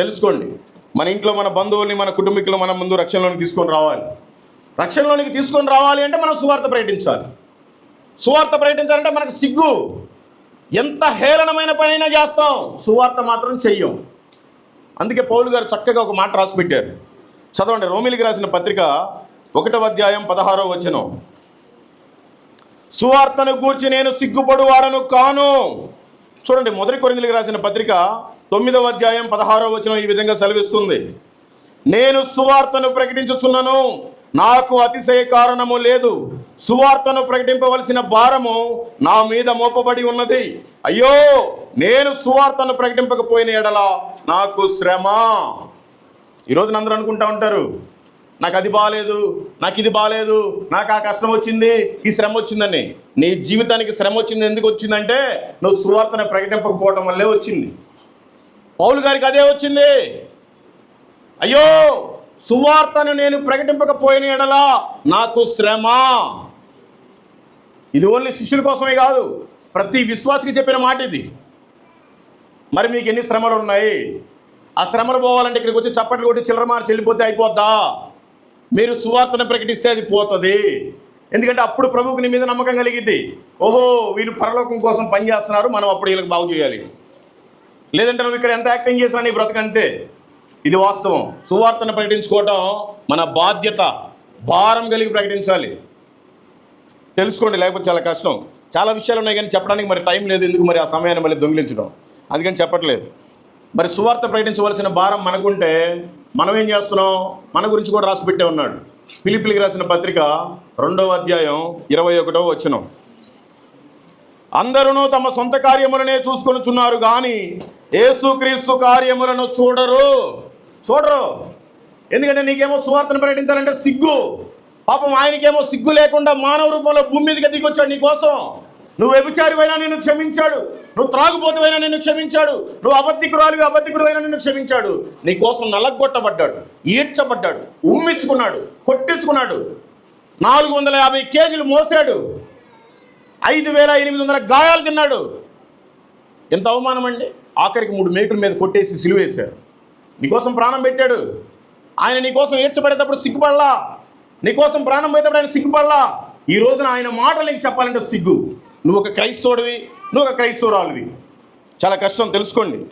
తెలుసుకోండి. మన ఇంట్లో మన బంధువుల్ని మన కుటుంబీకులు మన ముందు రక్షణలోనికి తీసుకొని రావాలి. రక్షణలోనికి తీసుకొని రావాలి అంటే మనం సువార్త ప్రకటించాలి. సువార్త ప్రకటించాలంటే మనకు సిగ్గు. ఎంత హేళనమైన పనైనా చేస్తాం. సువార్త మాత్రం చెయ్యం. అందుకే పౌలు గారు చక్కగా ఒక మాట రాసి పెట్టారు. చదవండి రోమిలికి రాసిన పత్రిక ఒకటవ అధ్యాయం పదహారో వచనం. సువార్తను గూర్చి నేను సిగ్గుపడు వాడను కాను. చూడండి మొదటి కొరిందులకు రాసిన పత్రిక తొమ్మిదవ అధ్యాయం పదహారో వచనం ఈ విధంగా సెలవిస్తుంది. నేను సువార్తను ప్రకటించుచున్నాను. నాకు అతిశయ కారణము లేదు. సువార్తను ప్రకటింపవలసిన భారము నా మీద మోపబడి ఉన్నది. అయ్యో నేను సువార్తను ప్రకటింపకపోయిన ఎడల నాకు శ్రమ. ఈరోజు అందరూ అనుకుంటా ఉంటారు నాకు అది బాగాలేదు నాకు ఇది బాగాలేదు నాకు ఆ కష్టం వచ్చింది ఈ శ్రమ వచ్చిందని. నీ జీవితానికి శ్రమ వచ్చింది ఎందుకు వచ్చిందంటే నువ్వు సువార్తను ప్రకటింపకపోవడం వల్లే వచ్చింది. పౌలు గారికి అదే వచ్చింది. అయ్యో సువార్తను నేను ప్రకటింపకపోయిన ఎడలా నాకు శ్రమ. ఇది ఓన్లీ శిష్యుల కోసమే కాదు ప్రతి విశ్వాసికి చెప్పిన మాట ఇది. మరి మీకు ఎన్ని శ్రమలు ఉన్నాయి? ఆ శ్రమలు పోవాలంటే ఇక్కడికి వచ్చి చప్పట్లు కొట్టి చిల్లర మార్చి చెల్లిపోతే అయిపోద్దా? మీరు సువార్తను ప్రకటిస్తే అది పోతుంది. ఎందుకంటే అప్పుడు ప్రభువుకి నీ మీద నమ్మకం కలిగింది ఓహో వీళ్ళు పరలోకం కోసం పనిచేస్తున్నారు మనం అప్పుడు వీళ్ళకి బాగు చేయాలి. లేదంటే నువ్వు ఇక్కడ ఎంత యాక్టింగ్ చేసినా నీ బ్రతకంతే ఇది వాస్తవం. సువార్తను ప్రకటించుకోవటం మన బాధ్యత భారం కలిగి ప్రకటించాలి. తెలుసుకోండి లేకపోతే చాలా కష్టం. చాలా విషయాలు ఉన్నాయి కానీ చెప్పడానికి మరి టైం లేదు ఎందుకు మరి ఆ సమయాన్ని మళ్ళీ దొంగిలించడం? అందుకని చెప్పట్లేదు. మరి సువార్త ప్రకటించవలసిన భారం మనకుంటే మనం ఏం చేస్తున్నాం? మన గురించి కూడా రాసి పెట్టే ఉన్నాడు. పిలిపిలికి రాసిన పత్రిక రెండవ అధ్యాయం ఇరవై ఒకటో వచ్చినాం అందరూ తమ సొంత కార్యములనే చూసుకొనుచున్నారు కానీ యేసుక్రీస్తు కార్యములను చూడరు. చూడరు. ఎందుకంటే నీకేమో సువార్తను ప్రకటించాలంటే సిగ్గు. పాపం ఆయనకేమో సిగ్గు లేకుండా మానవ రూపంలో భూమి మీదకి దిగొచ్చాడు నీ కోసం. నువ్వు వ్యభిచారివైనా నిన్ను క్షమించాడు. నువ్వు త్రాగుబోతువైనా నిన్ను క్షమించాడు. నువ్వు అబద్ధికురాలివి అబద్ధికుడువైనా నిన్ను క్షమించాడు. నీ కోసం నలగొట్టబడ్డాడు ఈడ్చబడ్డాడు ఉమ్మించుకున్నాడు కొట్టించుకున్నాడు. నాలుగు వందల యాభై కేజీలు మోసాడు. ఐదు వేల ఎనిమిది వందల గాయాలు తిన్నాడు. ఎంత అవమానం అండి? ఆఖరికి మూడు మేకుల మీద కొట్టేసి సిలువేశారు. నీకోసం ప్రాణం పెట్టాడు. ఆయన నీకోసం ఏడ్చబడేటప్పుడు సిగ్గుపడలా. నీకోసం ప్రాణం పోయేటప్పుడు ఆయన సిగ్గుపడలా. ఈ రోజున ఆయన మాటలు నీకు చెప్పాలంటే సిగ్గు. నువ్వు ఒక క్రైస్తవుడివి నువ్వు ఒక క్రైస్తవురాలివి. చాలా కష్టం తెలుసుకోండి.